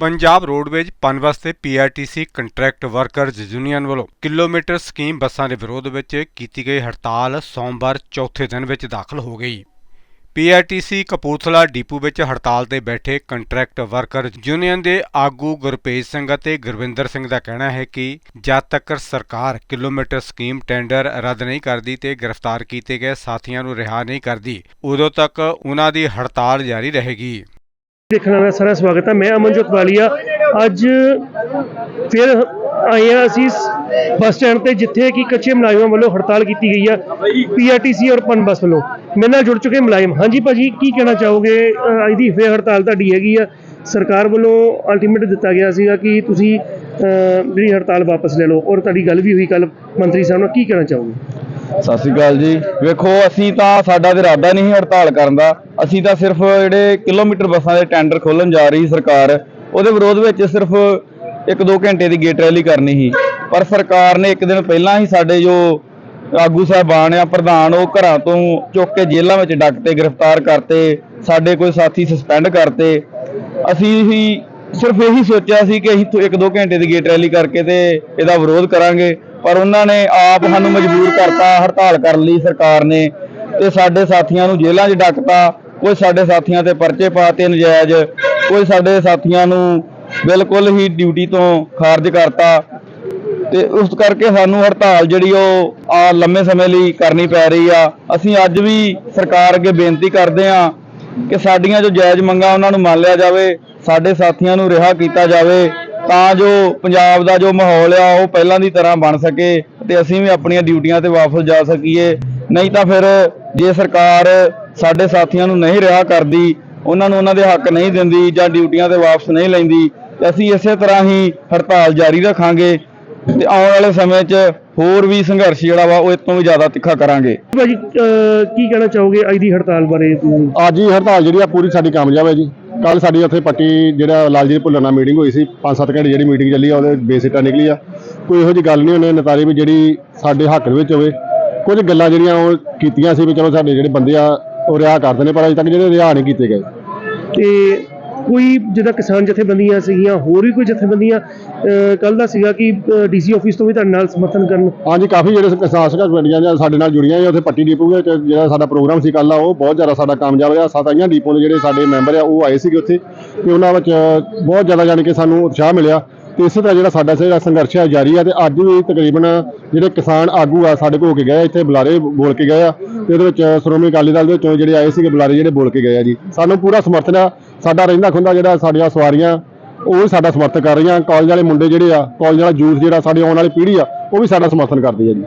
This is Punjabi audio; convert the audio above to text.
ਪੰਜਾਬ ਰੋਡਵੇਜ ਪਨਬਸ ਤੇ ਪੀਆਰਟੀਸੀ ਕੰਟਰੈਕਟ ਵਰਕਰਜ਼ ਯੂਨੀਅਨ ਵੱਲੋਂ ਕਿਲੋਮੀਟਰ ਸਕੀਮ ਬੱਸਾਂ ਦੇ ਵਿਰੋਧ ਵਿੱਚ ਕੀਤੀ ਗਈ ਹੜਤਾਲ ਸੋਮਵਾਰ ਚੌਥੇ ਦਿਨ ਵਿੱਚ ਦਾਖਲ ਹੋ ਗਈ। ਪੀਆਰਟੀਸੀ ਕਪੂਰਥਲਾ ਡਿਪੂ ਵਿੱਚ ਹੜਤਾਲ ਤੇ ਬੈਠੇ ਕੰਟਰੈਕਟ ਵਰਕਰ ਯੂਨੀਅਨ ਦੇ ਆਗੂ ਗੁਰਪ੍ਰੀਤ ਸਿੰਘ ਅਤੇ ਗੁਰਵਿੰਦਰ ਸਿੰਘ ਦਾ ਕਹਿਣਾ ਹੈ ਕਿ ਜਦ ਤੱਕ ਸਰਕਾਰ ਕਿਲੋਮੀਟਰ ਸਕੀਮ ਟੈਂਡਰ ਰੱਦ ਨਹੀਂ ਕਰਦੀ ਤੇ ਗ੍ਰਿਫਤਾਰ ਕੀਤੇ ਗਏ ਸਾਥੀਆਂ ਨੂੰ ਰਿਹਾ ਨਹੀਂ ਕਰਦੀ, ਉਦੋਂ ਤੱਕ ਉਹਨਾਂ ਦੀ ਹੜਤਾਲ ਜਾਰੀ ਰਹੇਗੀ। ਦੇਖਣ ਵਾਲਾ ਸਾਰਾ ਸਵਾਗਤ ਹੈ। ਮੈਂ ਅਮਨਜੋਤ ਵਾਲੀਆ। ਅੱਜ ਫਿਰ ਆਏ ਹਾਂ ਅਸੀਂ ਬੱਸ ਸਟੈਂਡ ਤੇ ਜਿੱਥੇ ਕਿ ਕੱਚੇ ਮੁਲਾਜ਼ਮਾਂ ਵੱਲੋਂ ਹੜਤਾਲ ਕੀਤੀ ਗਈ ਆ ਪੀਆਰਟੀਸੀ ਔਰ ਪਨ ਬੱਸ ਵੱਲੋਂ। ਮੇਰੇ ਨਾਲ ਜੁੜ ਚੁੱਕੇ ਮੁਲਾਜ਼ਮ। ਹਾਂਜੀ ਭਾਜੀ ਕੀ ਕਹਿਣਾ ਚਾਹੋਗੇ? ਅੱਜ ਦੀ ਫੇਰ ਹੜਤਾਲ ਤੁਹਾਡੀ ਹੈਗੀ ਆ। ਸਰਕਾਰ ਵੱਲੋਂ ਅਲਟੀਮੇਟ ਦਿੱਤਾ ਗਿਆ ਸੀਗਾ ਕਿ ਤੁਸੀਂ ਅਹ, ਜਿਹੜੀ ਹੜਤਾਲ ਵਾਪਸ ਲੈ ਲਓ। ਔਰ ਤੁਹਾਡੀ ਗੱਲ ਵੀ ਹੋਈ ਕੱਲ ਮੰਤਰੀ ਸਾਹਿਬ ਨਾਲ। ਕੀ ਕਹਿਣਾ ਚਾਹੋਗੇ? ਸਤਿ ਸ਼੍ਰੀ ਅਕਾਲ ਜੀ। ਵੇਖੋ, ਅਸੀਂ ਤਾਂ ਸਾਡਾ ਤਾਂ ਇਰਾਦਾ ਨਹੀਂ ਸੀ ਹੜਤਾਲ ਕਰਨ ਦਾ। ਅਸੀਂ ਤਾਂ ਸਿਰਫ ਜਿਹੜੇ ਕਿਲੋਮੀਟਰ ਬੱਸਾਂ ਦੇ ਟੈਂਡਰ ਖੋਲਣ ਜਾ ਰਹੀ ਸਰਕਾਰ, ਉਹਦੇ ਵਿਰੋਧ ਵਿੱਚ ਸਿਰਫ 1-2 ਘੰਟੇ ਦੀ ਗੇਟ ਰੈਲੀ ਕਰਨੀ ਸੀ। ਪਰ ਸਰਕਾਰ ਨੇ ਇੱਕ ਦਿਨ ਪਹਿਲਾਂ ਹੀ ਸਾਡੇ ਜੋ ਆਗੂ ਸਾਹਿਬਾਨ ਆ, ਪ੍ਰਧਾਨ, ਉਹ ਘਰਾਂ ਤੋਂ ਚੁੱਕ ਕੇ ਜੇਲ੍ਹਾਂ ਵਿੱਚ ਡੱਕ ਤੇ ਗ੍ਰਿਫਤਾਰ ਕਰਤੇ, ਸਾਡੇ ਕੋਈ ਸਾਥੀ ਸਸਪੈਂਡ ਕਰਤੇ। ਅਸੀਂ ਹੀ ਸਿਰਫ ਇਹੀ ਸੋਚਿਆ ਸੀ ਕਿ ਅਸੀਂ ਇੱਕ ਦੋ ਘੰਟੇ ਦੀ ਗੇਟ ਰੈਲੀ ਕਰਕੇ ਤੇ ਇਹਦਾ ਵਿਰੋਧ ਕਰਾਂਗੇ, ਪਰ ਉਹਨਾਂ ਨੇ ਆਪ ਸਾਨੂੰ ਮਜਬੂਰ ਕਰਤਾ, ਹੜਤਾਲ ਕਰਨ ਲਈ ਸਰਕਾਰ ਨੇ ਤੇ ਸਾਡੇ ਸਾਥੀਆਂ ਨੂੰ ਜੇਲ੍ਹਾਂ 'ਚ ਡੱਕਤਾ, ਕੋਈ ਸਾਡੇ ਸਾਥੀਆਂ ਤੇ ਪਰਚੇ ਪਾਤੇ ਨਜਾਇਜ਼, ਕੋਈ ਸਾਡੇ ਸਾਥੀਆਂ ਨੂੰ ਬਿਲਕੁਲ ਹੀ ਡਿਊਟੀ ਤੋਂ ਖਾਰਜ ਕਰਤਾ ਤੇ ਉਸ ਕਰਕੇ ਸਾਨੂੰ ਹੜਤਾਲ ਜਿਹੜੀ ਉਹ ਆ ਲੰਮੇ ਸਮੇਂ ਲਈ ਕਰਨੀ ਪੈ ਰਹੀ ਆ। ਅਸੀਂ ਅੱਜ ਵੀ ਸਰਕਾਰ ਅੱਗੇ ਬੇਨਤੀ ਕਰਦੇ ਆ ਕਿ ਸਾਡੀਆਂ ਜੋ ਜਾਇਜ਼ ਮੰਗਾਂ ਉਹਨਾਂ ਨੂੰ ਮੰਨ ਲਿਆ ਜਾਵੇ। ਸਾਡੇ ਸਾਥੀਆਂ ਨੂੰ ਰਿਹਾ ਕੀਤਾ ਜਾਵੇ ਤਾਂ ਜੋ ਪੰਜਾਬ ਦਾ ਜੋ ਮਾਹੌਲ ਆ ਉਹ ਪਹਿਲਾਂ ਦੀ ਤਰ੍ਹਾਂ ਬਣ ਸਕੇ ਤੇ ਅਸੀਂ ਵੀ ਆਪਣੀਆਂ ਡਿਊਟੀਆਂ ਤੇ ਵਾਪਸ ਜਾ ਸਕੀਏ। ਨਹੀਂ ਤਾਂ ਫਿਰ ਜੇ ਸਰਕਾਰ ਸਾਡੇ ਸਾਥੀਆਂ ਨੂੰ ਨਹੀਂ ਰਿਹਾ ਕਰਦੀ ਉਹਨਾਂ ਨੂੰ ਉਹਨਾਂ ਦੇ ਹੱਕ ਨਹੀਂ ਦਿੰਦੀ ਜਾਂ ਡਿਊਟੀਆਂ ਤੇ ਵਾਪਸ ਨਹੀਂ ਲੈਂਦੀ ਤੇ ਅਸੀਂ ਇਸੇ ਤਰ੍ਹਾਂ ਹੀ ਹੜਤਾਲ ਜਾਰੀ ਰੱਖਾਂਗੇ ਤੇ ਆਉਣ ਵਾਲੇ ਸਮੇਂ 'ਚ ਹੋਰ ਵੀ ਸੰਘਰਸ਼ ਜਿਹੜਾ ਵਾ ਉਹ ਇਸ ਤੋਂ ਵੀ ਜ਼ਿਆਦਾ ਤਿੱਖਾ ਕਰਾਂਗੇ। ਭਾਜੀ ਕੀ ਕਹਿਣਾ ਚਾਹੋਗੇ ਅੱਜ ਦੀ ਹੜਤਾਲ ਬਾਰੇ? ਅੱਜ ਹੀ ਹੜਤਾਲ ਜਿਹੜੀ ਆ ਪੂਰੀ ਸਾਡੀ ਕਾਮਯਾਬ ਹੈ ਜੀ। ਕੱਲ ਸਾਡੀ ਉੱਥੇ ਪੱਟੀ ਜਿਹੜਾ ਲਾਲਜੀ ਭੁੱਲਰ ਨਾਲ ਮੀਟਿੰਗ ਹੋਈ ਸੀ 5-7 ਘੰਟੇ ਜਿਹੜੀ ਮੀਟਿੰਗ ਚੱਲੀ ਆ, ਉਹਦੇ ਬੇਸਿਟਾ ਨਿਕਲੀ ਆ। ਕੋਈ ਇਹੋ ਜੀ ਗੱਲ ਨਹੀਂ ਉਹਨੇ ਨਤਾਰੀ ਵੀ ਜਿਹੜੀ ਸਾਡੇ ਹੱਕ ਦੇ ਵਿੱਚ ਹੋਵੇ, ਕੁਝ ਗੱਲਾਂ ਜਿਹੜੀਆਂ ਉਹ ਕੀਤੀਆਂ ਸੀ ਵੀ ਚਲੋ ਸਾਡੇ ਜਿਹੜੇ ਬੰਦੇ ਆ, ਉਹ ਰਿਹਾ ਕਰਦੇ ਨੇ ਪਰ ਅਜੇ ਤੱਕ ਜਿਹੜੇ ਰਿਹਾ ਨਹੀਂ ਕੀਤੇ ਗਏ। ਤੇ ਕੋਈ ਜਿਹਦਾ ਕਿਸਾਨ ਜਥੇਬੰਦੀਆਂ ਸੀਗੀਆਂ, ਹੋਰ ਵੀ ਕੋਈ ਜਥੇਬੰਦੀਆਂ ਕੱਲ ਦਾ ਸੀਗਾ ਕਿ ਡੀਸੀ ਆਫਿਸ ਤੋਂ ਵੀ ਤੁਹਾਡੇ ਨਾਲ ਸਮਰਥਨ ਕਰਨ। ਹਾਂਜੀ, ਕਾਫੀ ਜਿਹੜੇ ਕਿਸਾਨ ਸੰਘਰਸ਼ ਜਾਂ ਸਾਡੇ ਨਾਲ ਜੁੜੀਆਂ ਨੇ ਉੱਥੇ ਪੱਟੀ ਡੀਪੂ ਵਿੱਚ ਜਿਹੜਾ ਸਾਡਾ ਪ੍ਰੋਗਰਾਮ ਸੀ ਕੱਲ੍ਹ ਆ ਉਹ ਬਹੁਤ ਜ਼ਿਆਦਾ ਸਾਡਾ ਕਾਮਯਾਬ ਰਿਹਾ। ਸਤਾਈਆਂ ਡਿਪੂ ਦੇ ਜਿਹੜੇ ਸਾਡੇ ਮੈਂਬਰ ਆ, ਉਹ ਆਏ ਸੀਗੇ ਉੱਥੇ, ਤੇ ਉਹਨਾਂ ਵਿੱਚ ਬਹੁਤ ਜ਼ਿਆਦਾ ਜਾਣੀ ਕਿ ਸਾਨੂੰ ਉਤਸ਼ਾਹ ਮਿਲਿਆ। ਤੇ ਇਸੇ ਤਰ੍ਹਾਂ ਜਿਹੜਾ ਸਾਡਾ ਜਿਹੜਾ ਸੰਘਰਸ਼ ਹੈ ਜਾਰੀ ਆ ਤੇ ਅੱਜ ਵੀ ਤਕਰੀਬਨ ਜਿਹੜੇ ਕਿਸਾਨ ਆਗੂ ਆ ਸਾਡੇ ਕੋਲ ਹੋ ਕੇ ਗਏ ਇੱਥੇ ਬੁਲਾਰੇ ਬੋਲ ਕੇ ਗਏ ਆ ਤੇ ਇਹਦੇ ਵਿੱਚ ਸ਼੍ਰੋਮਣੀ ਅਕਾਲੀ ਦਲ ਦੇ ਵਿੱਚੋਂ ਜਿਹੜੇ ਆਏ ਸੀਗੇ ਬੁਲਾਰੇ ਜਿਹੜੇ ਬੋਲ ਕੇ ਗਏ ਆ ਜੀ। ਸਾਨੂੰ ਪੂਰਾ ਸਮਰਥਨ ਆ, ਸਾਡਾ ਰਹਿੰਦਾ ਖੁੰਦਾ ਜਿਹੜਾ ਸਾਡੀਆਂ ਸਵਾਰੀਆਂ, ਉਹ ਵੀ ਸਾਡਾ ਸਮਰਥਨ ਕਰ ਰਹੀਆਂ, ਕਾਲਜ ਵਾਲੇ ਮੁੰਡੇ ਜਿਹੜੇ ਆ, ਕਾਲਜ ਵਾਲਾ ਯੂਥ ਜਿਹੜਾ ਸਾਡੀ ਆਉਣ ਵਾਲੀ ਪੀੜ੍ਹੀ ਆ, ਉਹ ਵੀ ਸਾਡਾ ਸਮਰਥਨ ਕਰਦੀ ਹੈ ਜੀ।